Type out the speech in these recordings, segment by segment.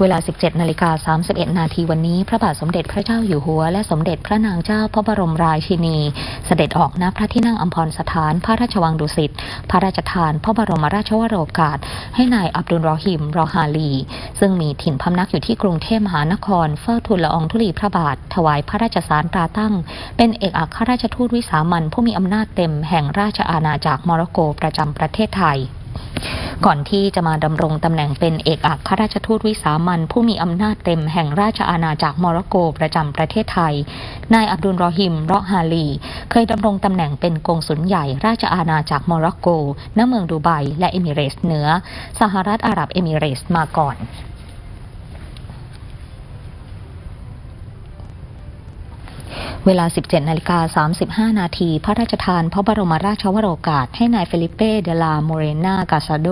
เวลา 17 นาฬิกา 31 นาทีวันนี้ พระบาทสมเด็จพระเจ้าอยู่หัว และสมเด็จพระนางเจ้าพระบรมราชินี เสด็จออกณพระที่นั่งอัมพรสถาน พระราชวังดุสิต พระราชทาน พระบรมราชวโรกาส ให้นายอับดุลรอฮิม รอฮาลี ซึ่งมีถิ่นพำนักอยู่ที่กรุงเทพมหานคร เฝ้าทูลละอองธุลีพระบาท ถวายพระราชสารตราตั้ง เป็นเอกอัครราชทูตวิสามันผู้มีอำนาจเต็มแห่งราชอาณาจักรโมร็อกโกประจำประเทศไทย ก่อนที่จะมาดำรงตำแหน่งเป็นเอกอัครราชทูตวิสามันผู้มีอำนาจเต็มแห่งราชอาณาจักรโมร็อกโกประจำประเทศไทย นายอับดุลรอฮิมรอฮาลี เคยดำรงตำแหน่งเป็นกงสุลใหญ่ราชอาณาจักรโมร็อกโกณเมืองดูไบและเอมิเรสเหนือ สหรัฐอาหรับเอมิเรสมาก่อน เวลา 17 นาฬิกา 35 นาที พระราชทานพระบรมราชวโรกาส ให้นายเฟลิเป้ เดลา โมเรนากาซาโด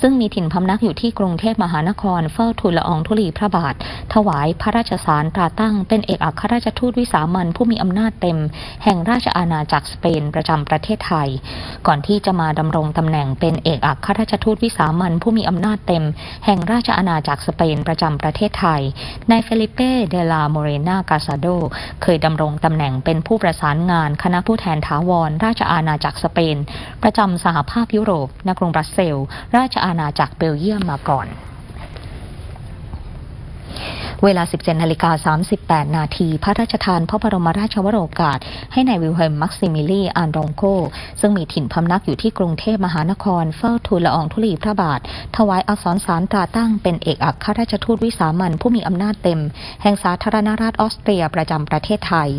ซึ่งมีถิ่นพำนักอยู่ที่กรุงเทพมหานคร เฝ้าทูลละอองธุลีพระบาท ถวายพระราชสารตราตั้ง เป็นเอกอัครราชทูตวิสามันผู้มีอำนาจเต็ม แห่งราชอาณาจักรสเปนประจำประเทศไทย ก่อนที่จะมาดำรงตำแหน่งเป็นเอกอัครราชทูตวิสามันผู้มีอำนาจเต็ม แห่งราชอาณาจักรสเปนประจำประเทศไทย นายเฟลิเป้ เดลา โมเรนากาซาโด เคยดำรงตำแหน่งเป็นผู้ประสานงานคณะผู้แทนถาวร ราชอาณาจักรสเปน ประจำสหภาพยุโรปณกรุงบรัสเซลส์ราชอาณาจักรเบลเยียมมาก่อนเวลา 17นาฬิกา38 นาที พระราชทานพระบรมราชวโรกาส ให้ในายวิลเฮมมักซิมิลีอานดองโกซึ่งมีถิ่นพำนักอยู่ที่กรุงเทพมหานคร เฝ้าทูลละอองธุลีพระบาท ถวายอักษรสารตราตั้งเป็นเอกอัครราชทูตวิสามันผู้มีอำนาจเต็ม แห่งสาธารณรัฐออสเตรียประจำประเทศไทย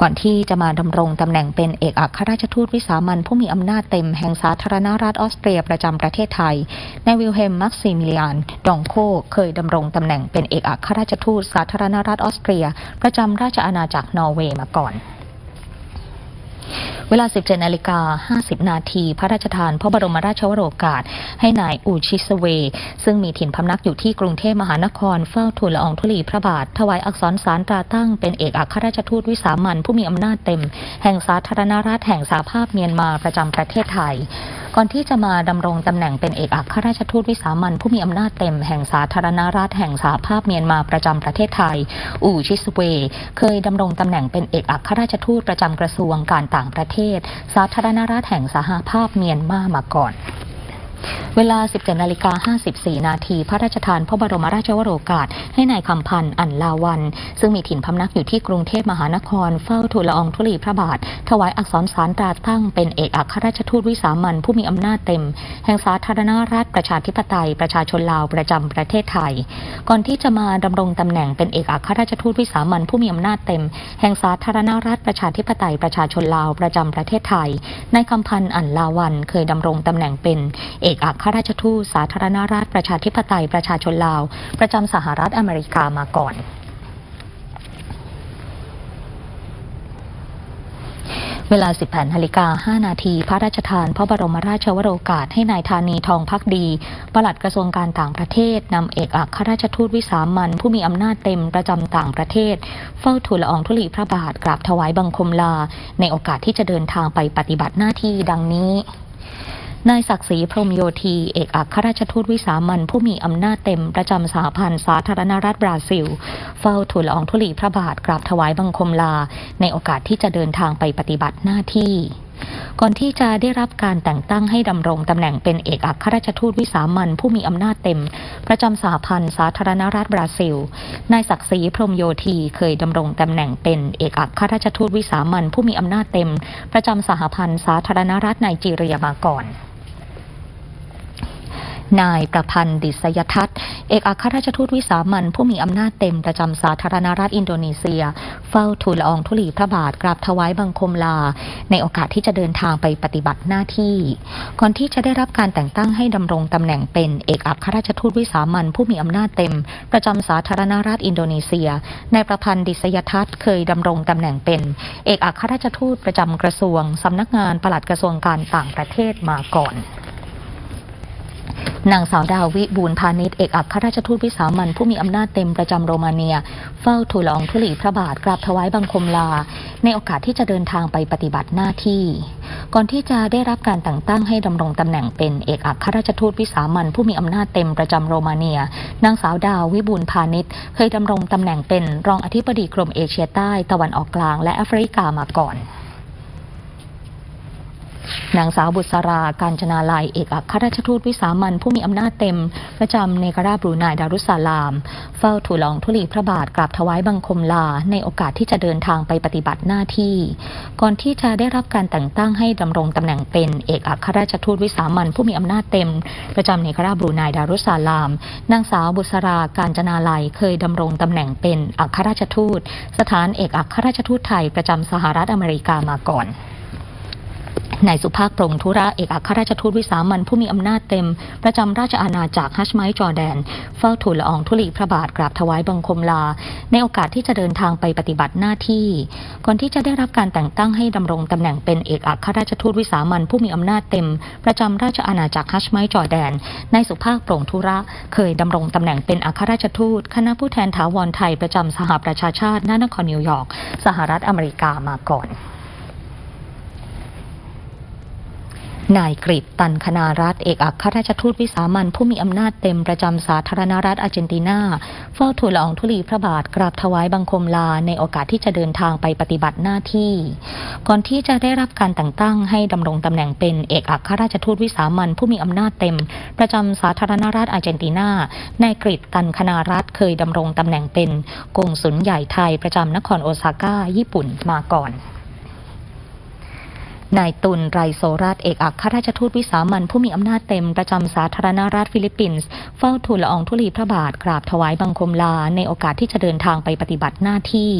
ก่อนที่จะมาดำรงตำแหน่งเป็นเอกอัครราชทูตวิสามันผู้มีอำนาจเต็มแห่งสาธารณรัฐออสเตรียประจำประเทศไทยนายวิลเฮมมักซิมิเลียนดองโคเคยดำรงตำแหน่งเป็นเอกอัครราชทูตสาธารณรัฐออสเตรีย ประจำราชอาณาจักรนอร์เวย์มาก่อน วลา 17นาฬิกา50 นาที พระราชทานพระบรมราชวโรกาส ให้นายอูชิสเว ซึ่งมีถิ่นพำนักอยู่ที่กรุงเทพมหานคร เฝ้าทูลละอองธุลีพระบาท ถวายอักษรสารตราตั้งเป็นเอกอัครราชทูตวิสามันผู้มีอำนาจเต็ม แห่งสาธารณรัฐแห่งสาภาพเมียนมาประจำประเทศไทย ก่อนที่จะมาดำรงตำแหน่งเป็นเอกอัครราชทูตวิสามันผู้มีอำนาจเต็มแห่งสาธารณรัฐแห่งสหภาพเมียนมาประจำประเทศไทย อูชิสเว เคยดำรงตำแหน่งเป็นเอกอัครราชทูตประจำกระทรวงการต่างประเทศ สาธารณรัฐแห่งสหภาพเมียนมามาก่อน เวลา 17นาฬิกา54 นาทีพระราชทานพระบรมราชวโรกาส ให้นายคำพันธ์อันลาวัน ซึ่งมีถิ่นพำนักอยู่ที่กรุงเทพมหานคร เฝ้าทูลละอองธุลีพระบาท ถวายอักษรสารตราตั้งเป็นเอกอัครราชทูตวิสามันผู้มีอำนาจเต็ม แห่งสาธารณรัฐประชาธิปไตย ประชาชนลาวประจำประเทศไทย ก่อนที่จะมาดำรงตำแหน่งเป็นเอกอัครราชทูตวิสามันผู้มีอำนาจเต็ม แห่งสาธารณรัฐประชาธิปไตยประชาชนลาวประจำประเทศไทยนายคำพันธ์อันลาวันเคยดำรงตำแหน่งเป็นเอกอัครราชทูตสาธารณรัฐประชาธิปไตยประชาชนลาว ประจำสหรัฐอเมริกามาก่อนเวลา 18นาฬิกา5นาที พระราชทาน พระบรมราชวโรกาสให้นายธานีทองพักดี ปลัดกระทรวงการต่างประเทศ นำเอกอัครราชทูตวิสามันผู้มีอำนาจเต็มประจำต่างประเทศ เฝ้าทูลละอองธุลีพระบาทกราบถวายบังคมลา ในโอกาสที่จะเดินทางไปปฏิบัติหน้าที่ดังนี้ นายศักดิ์ศรีพรมโยธีเอกอัครราชทูตวิสามันผู้มีอำนาจเต็มประจำสหพันธ์สาธารณรัฐบราซิล เฝ้าทูลละอองธุลีพระบาทกราบถวายบังคมลา ในโอกาสที่จะเดินทางไปปฏิบัติหน้าที่ก่อนที่จะได้รับการแต่งตั้งให้ดำรงตำแหน่งเป็นเอกอัครราชทูตวิสามันผู้มีอำนาจเต็ม ประจำสหพันธ์สาธารณรัฐบราซิล นายศักดิ์ศรีพรมโยธีเคยดำรงตำแหน่งเป็นเอกอัครราชทูตวิสามันผู้มีอำนาจเต็ม ประจำสหพันธ์สาธารณรัฐไนจีเรียมาก่อน นายประพันธ์ดิษยทัศน์เอกอัครราชทูตวิสามันผู้มีอำนาจเต็มประจำสาธารณรัฐอินโดนีเซีย เฝ้าทูลละอองธุลีพระบาทกราบถวายบังคมลา ในโอกาสที่จะเดินทางไปปฏิบัติหน้าที่ ก่อนที่จะได้รับการแต่งตั้งให้ดำรงตำแหน่งเป็นเอกอัครราชทูตวิสามันผู้มีอำนาจเต็ม ประจำสาธารณรัฐอินโดนีเซียนายประพันธ์ดิษยทัศน์เคยดำรงตำแหน่งเป็น เอกอัครราชทูตประจำกระทรวงสำนักงานปลัดกระทรวงการต่างประเทศมาก่อน นางสาวดาวิบูลพาณิชย์เอกอัครราชทูตวิสามันผู้มีอำนาจเต็มประจำโรมาเนีย เฝ้าทูลละองธุลีพระบาทกราบถวายบังคมลา ในโอกาสที่จะเดินทางไปปฏิบัติหน้าที่ ก่อนที่จะได้รับการแต่งตั้งให้ดำรงตำแหน่งเป็นเอกอัครราชทูตวิสามันผู้มีอำนาจเต็มประจำโรมาเนีย นางสาวดาวิบูลพาณิชย์เคยดำรงตำแหน่งเป็นรองอธิบดีกรมเอเชียใต้ตะวันออกกลางและแอฟริกามาก่อน นางสาวบุษราการจนาลายเอกอัครราชทูตวิสามันผู้มีอำนาจเต็ม ประจำในกราบรูไนดารุสาลาม เฝ้าทูลลองธุลีพระบาทกราบถวายบังคมลา ในโอกาสที่จะเดินทางไปปฏิบัติหน้าที่ ก่อนที่จะได้รับการแต่งตั้งให้ดำรงตำแหน่งเป็นเอกอัครราชทูตวิสามันผู้มีอำนาจเต็ม ประจำในกราบรูไนดารุสสาลาม นางสาวบุษราการจนาลัยเคยดำรงตำแหน่งเป็นอัครราชทูต สถานเอกอัครราชทูตไทยประจำสหรัฐอเมริกามาก่อน นายสุภาพปรงธุระเอกอัครราชทูตวิสามันผู้มีอำนาจเต็ม ประจำราชอาณาจักรฮัชไมจอแดน เฝ้าทูลละอองธุลีพระบาทกราบถวายบังคมลา ในโอกาสที่จะเดินทางไปปฏิบัติหน้าที่ ก่อนที่จะได้รับการแต่งตั้งให้ดำรงตำแหน่งเป็นเอกอัครราชทูตวิสามันผู้มีอำนาจเต็ม ประจำราชอาณาจักรฮัชไมจอแดนนายสุภาพปรงธุระเคยดำรงตำแหน่งเป็นอัครราชทูตคณะผู้แทนถาวรไทยประจำสหประชาชาติณนครนิวยอร์กสหรัฐอเมริกามาก่อน นายกริตตันคณารัฐเอกอัครราชทูตวิสามันผู้มีอำนาจเต็มประจำสาธารณรัฐอาร์เจนตินา เฝ้าทูลละอองธุลีพระบาทกราบถวายบังคมลาในโอกาสที่จะเดินทางไปปฏิบัติหน้าที่ ก่อนที่จะได้รับการแต่งตั้งให้ดำรงตำแหน่งเป็นเอกอัครราชทูตวิสามันผู้มีอำนาจเต็ม ประจำสาธารณรัฐอาร์เจนตินา นายกริตตันคณารัฐเคยดำรงตำแหน่งเป็นกงสุลใหญ่ไทยประจำนครโอซาก้าญี่ปุ่นมาก่อน นายตุลไรโซรัตเอกอัครราชทูตวิสามันผู้มีอำนาจเต็มประจำสาธารณรัฐฟิลิปปินส์เฝ้าทูลละอองธุลีพระบาทกราบถวายบังคมลาในโอกาสที่จะเดินทางไปปฏิบัติหน้าที่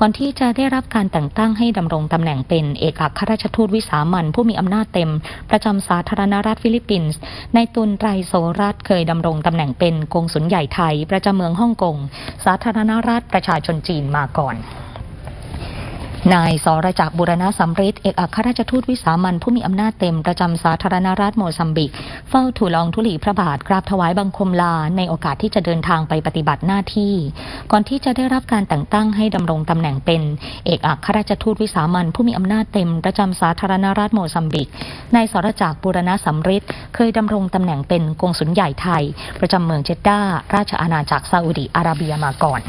ก่อนที่จะได้รับการแต่งตั้งให้ดำรงตำแหน่งเป็นเอกอัครราชทูตวิสามันผู้มีอำนาจเต็ม ประจำสาธารณรัฐฟิลิปปินส์นายตุลไรโซรัตเคยดำรงตำแหน่งเป็นกงสุลใหญ่ไทย ประจำเมืองฮ่องกง สาธารณรัฐประชาชนจีนมาก่อน นายสรจักรบุรณะสำริดเอกอัครราชทูตวิสามันผู้มีอำนาจเต็มประจำสาธารณรัฐโมซัมบิก เฝ้าทูลองธุลีพระบาทกราบถวายบังคมลา ในโอกาสที่จะเดินทางไปปฏิบัติหน้าที่ ก่อนที่จะได้รับการแต่งตั้งให้ดำรงตำแหน่งเป็น เอกอัครราชทูตวิสามันผู้มีอำนาจเต็มประจำสาธารณรัฐโมซัมบิกนายสรจักรบุรณะสำริดเคยดำรงตำแหน่งเป็นกงสุลใหญ่ไทย ประจำเมืองเจดดาราชอาณาจักรซาอุดิอาระเบียมาก่อน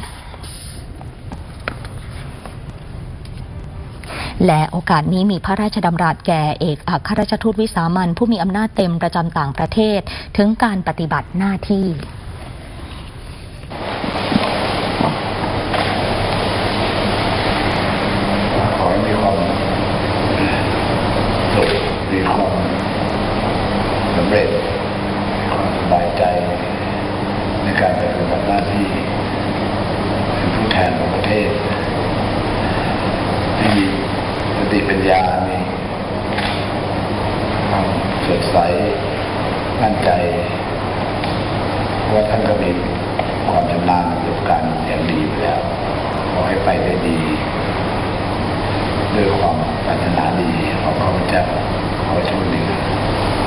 และโอกาสนี้มีพระราชดำรัสแก่เอกอัครราชทูตวิสามันผู้มีอำนาจเต็มประจำต่างประเทศ ถึงการปฏิบัติหน้าที่สำเร็จมีความสบายใจ ในการปฏิบัติหน้าที่เป็นผู้แทนของประเทศ ที่มีสติปัญญา มีความ สดใสมั่นใจว่าท่านก็มีความชำนาญในประสบการณ์อย่างดีอยู่แล้วขอให้ไปได้ดี ด้วยความปรารถนาดีของพระเจ้าขอโชคดีเ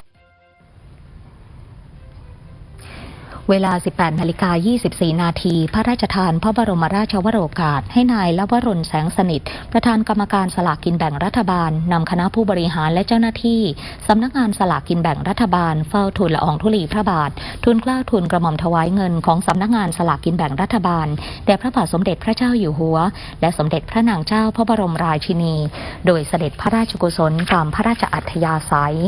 เวลา 18นาฬิกา24 นาที พระราชทานพระบรมราชวโรกาส ให้นายลวรนแสงสนิท ประธานกรรมการสลากกินแบ่งรัฐบาลนำคณะผู้บริหารและเจ้าหน้าที่สำนักงานสลากกินแบ่งรัฐบาล เฝ้าทูลละอองธุลีพระบาท ทุนเกล้าทุนกระหม่อมถวายเงินของสำนักงานสลากกินแบ่งรัฐบาลแด่พระบาทสมเด็จพระเจ้าอยู่หัว และสมเด็จพระนางเจ้าพระบรมราชินี โดยเสด็จพระราชกุศลตามพระราชอัธยาศัย